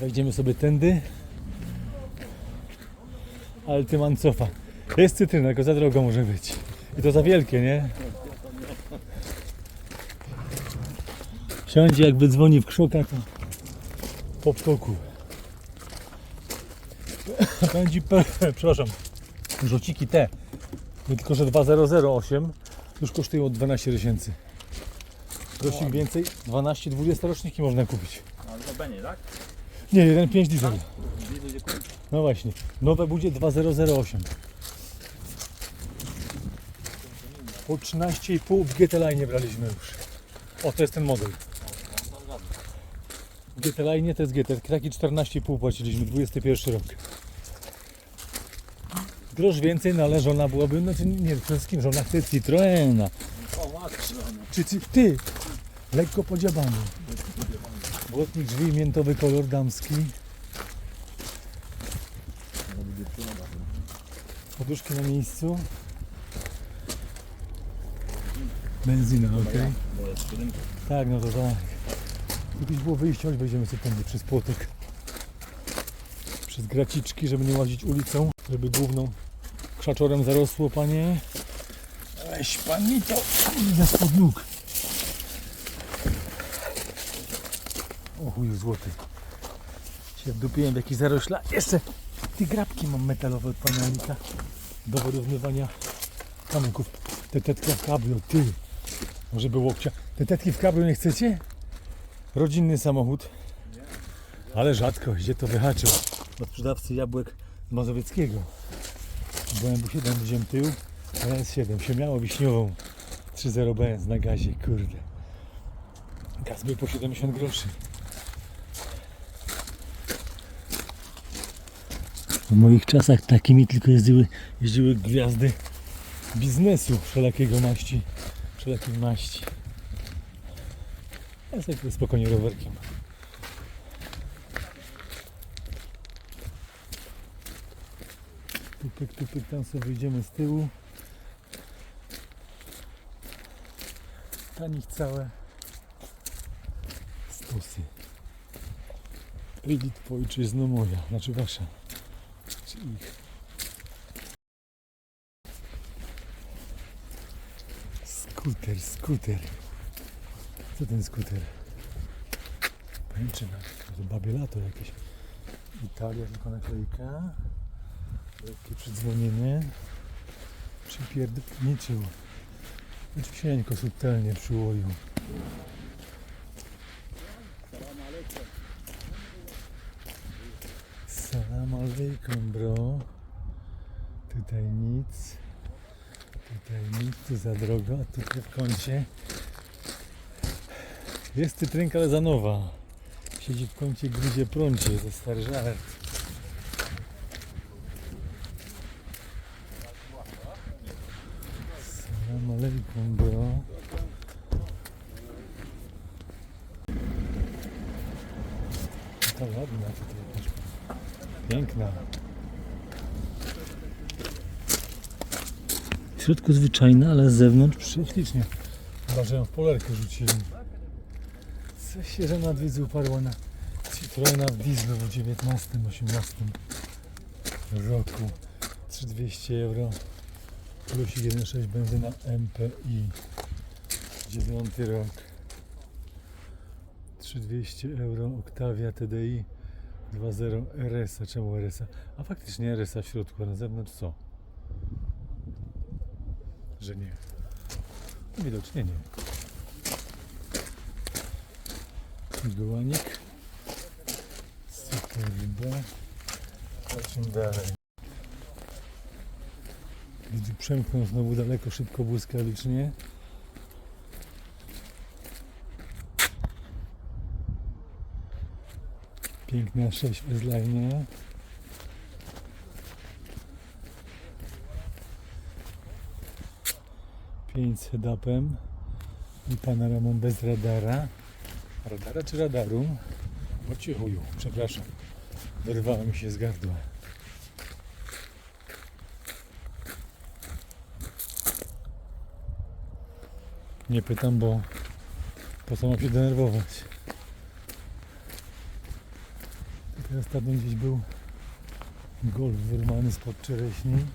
Wejdziemy sobie tędy. Ale ty man cofa. Jest cytryna, tylko za drogo może być. I to za wielkie, nie? Siądzie jakby dzwoni w krzoka, to po ptoku. Pędzi, przepraszam, rzuciki te, tylko że 2008 już kosztują 12 tysięcy. Rocik więcej, 12-20 roczniki można kupić. Ale to będzie, tak? Nie, 1.5 diesel. No właśnie, nowe budzie 2008. Po 13,5 w GT Line braliśmy już. O, to jest ten model. GT Line to jest GT, taki 14,5 płaciliśmy, 21 rok. Grosz więcej, no ale żona byłaby, no to nie, przede wszystkim żona chce Citroena. O, matko. Czy ty, ty lekko podziabany. Błotnik drzwi, miętowy kolor damski. Poduszki na miejscu. Benzyna, ok. Tak, no to tak. Gdybyś było wyjście, choć wejdziemy sobie tędy przez płotek. Przez graciczki, żeby nie łazić ulicą, żeby główną krzaczorem zarosło, panie. Weź pan mi to kurde spod nóg. O chuju złoty. Się wdupiłem w jakiś zarośla. Jeszcze ty grabki mam metalowe od pana Anita. Do wyrównywania kamyków. Te tetki w kabrio, ty. Może by łokcia. Te tetki w kabrio nie chcecie? Rodzinny samochód. Ale rzadko, gdzie to wyhaczył. Od sprzedawcy jabłek z Mazowieckiego. Byłem bu 7 wziąłem tył, a jest 7. Siemiało wiśniową. 3.0 BS na gazie, kurde. Gaz był po 70 groszy. W moich czasach takimi tylko jeździły, jeździły gwiazdy biznesu wszelakiego maści. Wszelakiej maści. Ja sobie spokojnie rowerkiem. Tupyk, tupyk, tam sobie wyjdziemy z tyłu. Tanich całe stosy. Elit ojczyzno moja, znaczy wasza. Ich. Skuter, skuter. Co ten skuter? Pęczyna. To babie lato jakieś. Italia tylko naklejka. Lekkie przydzwonienie. Przypierdniczył. Cienko, subtelnie przyłoił. Alaikum bro. Tutaj nic. Tutaj nic, tu za drogo, a tutaj w kącie jest cytrynka, ale za nowa. Siedzi w kącie, gryzie prącie, to stary żart. Salam alaikum bro. To ładna tutaj jakaś. Piękna. W środku zwyczajna, ale z zewnątrz prześlicznie. Chyba, że w polerkę rzucili. Coś się żona widzę uparła na Citroena w dieslu w 19-18 roku. 3200 euro plus 1.6 benzyna MPI. 9 rok. 3200 euro Octavia TDI 2.0 RS. A czemu RS? A faktycznie RS w środku, a na zewnątrz co? Że nie. Widocznie nie. Gołanik. Super. Lecimy dalej. Widzę przemknął znowu daleko, szybko, błyskawicznie. Piękna 6 w S-Line. Pięć z head-upem i panoramą bez radara. Radara czy radaru? O ci chuju, przepraszam. Wyrwało mi się z gardła. Nie pytam, bo po co mam się denerwować? Ostatnio gdzieś był golf wyrwany spod czereśni.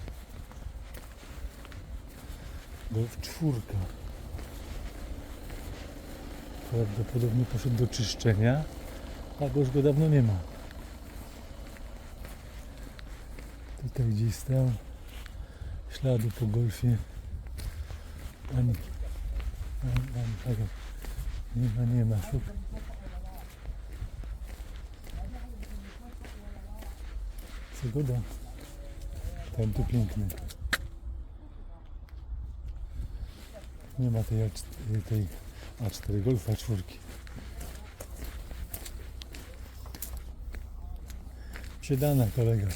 Golf czwórka. Prawdopodobnie poszedł do czyszczenia, a już go dawno nie ma. Tutaj gdzieś stał śladu po golfie. Ani, ani, ani tego nie ma, nie ma. Szuk. Pogoda. Ten tu piękny. Nie ma tej, A4, tej A4 Golfa czwórki. Przedana kolega.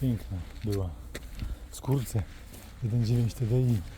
Piękna była. Skórce. 1.9 TDI.